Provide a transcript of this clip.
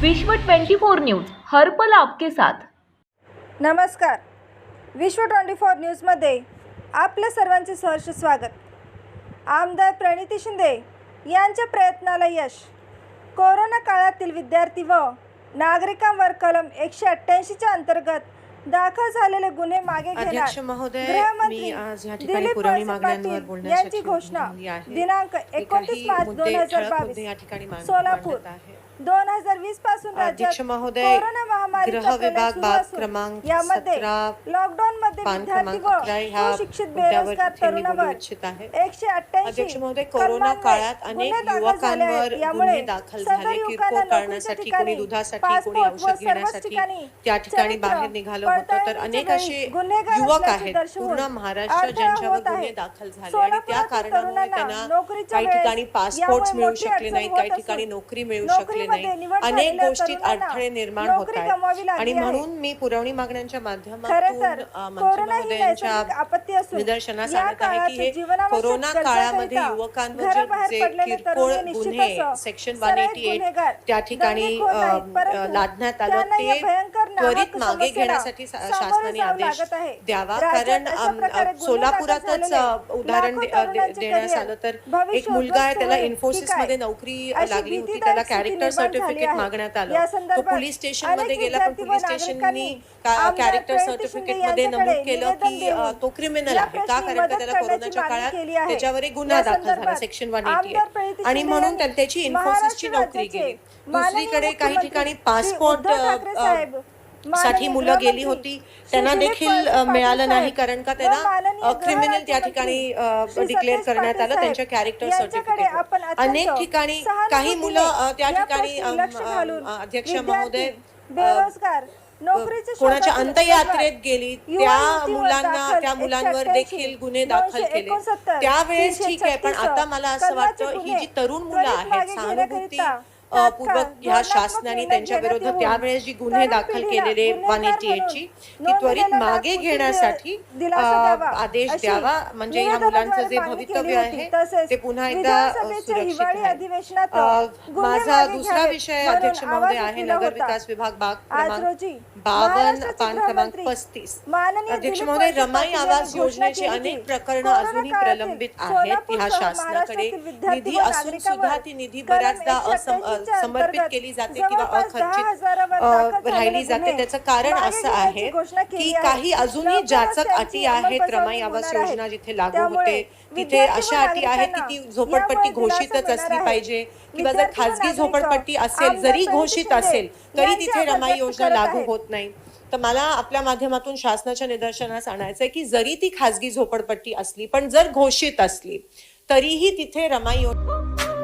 विश्व 24 न्यूज हर पल आपके साथ. नमस्कार. विश्व ट्वेंटी फोर न्यूजमध्ये आपल्या सर्वांचे सहर्ष स्वागत. आमदार प्रणिती शिंदे यांच्या प्रयत्नाला यश. कोरोना काळातील विद्यार्थी व नागरिकांवर कलम एकशे अठ्ठ्याऐंशीच्या अंतर्गत दाखल झालेले गुन्हे मागे अध्यक्ष घेणार महोदय गृहमंत्री मी आज या ठिकाणी दिलीप पुरवणी वळसे मागण्यांवर पाटील बोलण्यासाठी यांची घोषणा आहे. दिनांक एकोणतीस काही मार्च मुद्दे, दोन हजार ठळक मुद्दे बावीस या ठिकाणी मांड- सोलापूर मांडत आहे. दोन हजार वीसपासून राज्यात अध्यक्ष महोदय, कोरोना महामारीचा गृह प्रलय विभाग सुरू बाब असून क्रमांक यामध्ये 17 लॉकडाऊन मध्ये पान विद्यार्थी क्रमांक व अकरा ह्या सुशिक्षित मुद्द्यावर बेरोजगार इथे मी बोलू तरुणावर इच्छित आहे एकशे अठ्ठ्याऐंशी अध्यक्ष महोदय कोरोना काळात अनेक युवकांवर गुन्हे दाखल झाले किरकोळ कारणासाठी कोणी दुधासाठी कोणी औषध घेण्यासाठी त्या ठिकाणी बाहेर निघालं होतं. तर अनेक असे युवक आहेत. पूर्ण महाराष्ट्र ज्यांच्यावर गुन्हे दाखल झाले आणि त्या कारणामुळे त्यांना काही ठिकाणी पासपोर्ट मिळू शकले नाहीत काही ठिकाणी नोकरी मिळू शकले नाही. अनेक गोष्टीत अडथळे निर्माण होत आहेत. आणि म्हणून मी पुरवणी मागण्यांच्या माध्यमातून निदर्शनास आणत आहे की हे कोरोना काळामध्ये युवकांवर जे- किरकोळ गुन्हे सेक्शन सराईत 188 गुन्हेगार, त्या ठिकाणी लादण्यात आलं ते त्वरित मागे घेण्यासाठी शासनाने आदेश. द्यावा. कारण सोलापुरातच उदाहरण दे- लाखो दे- तरुणांचे देण्यास career, आलं तर एक मुलगा आहे त्याला इन्फोसिस. मध्ये नोकरी लागली होती. त्याला कॅरेक्टर सर्टिफिकेट. मागण्यात आलं. तो पोलीस स्टेशनमध्ये गेला पण पोलीस स्टेशननी कॅरेक्टर सर्टिफिकेटमध्ये नमूद केलं की तो क्रिमिनल आहे. का? कारण का त्याला कोरोनाच्या काळात. त्याच्यावर एक गुन्हा दाखल झाला सेक्शन वन प्रणिती आणि म्हणून त्याची इन्फोसिसची नोकरी गेली. दुसरीकडे काही ठिकाणी पासपोर्ट साठी मुलं गेली होती. त्यांना देखील मिळालं नाही कारण का त्यांना क्रिमिनल त्या ठिकाणी डिक्लेअर करण्यात आलं. त्यांच्या कॅरेक्टर सर्टिफिकेट अनेक ठिकाणी काही मुलं त्या ठिकाणी अध्यक्ष महोदय बेरोजगार कोणाच्या उमेदवार, गेली त्या मुलांना त्या मुलांवर 188, देखील गुन्हे दाखल केले. 269, त्यावेळेस ठीक आहे पण 336 आता मला असं वाटतं ही जी तरुण मुलं आहेत सहानुभूती पूर्वक ह्या शासनाने त्यांच्या विरुद्ध त्यावेळेस जी गुन्हे दाखल केलेले वन एटी एटची ती त्वरित मागे घेण्यासाठी आदेश द्यावा म्हणजे या मुलांचं जे भवितव्य. आहे ते पुन्हा एकदा सुरक्षित माझा दुसरा विषय अध्यक्ष महोदय आहे नगर. विकास विभाग बाग क्रमांक बावन पान क्रमांक पस्तीस अध्यक्ष महोदय रमाई घोषणा योजनेची अनेक प्रकरणं अजूनही प्रलंबित आहेत ह्या शासनाकडे निधी असून सुद्धा ती निधी बऱ्याचदा 188 असम- अ, च्या समर्पित केली जाते किंवा अखर्चित राहिली जाते त्याचं कारण असं आहे की. काही अजूनही जाचक अटी आहेत रमाई आवास. योजना जिथे लागू होते तिथे अशा अटी आहेत की ती झोपडपट्टी घोषितच असली. पाहिजे किंवा जर खासगी नागरिक झोपडपट्टी असेल जरी घोषित असेल तरी तिथे रमाई योजना लागू. होत नाही तर मला आपल्या माध्यमातून शासनाच्या निदर्शनास आणायचं आहे की जरी ती खासगी झोपडपट्टी असली पण जर घोषित असली तरीही तिथे रमाई योजना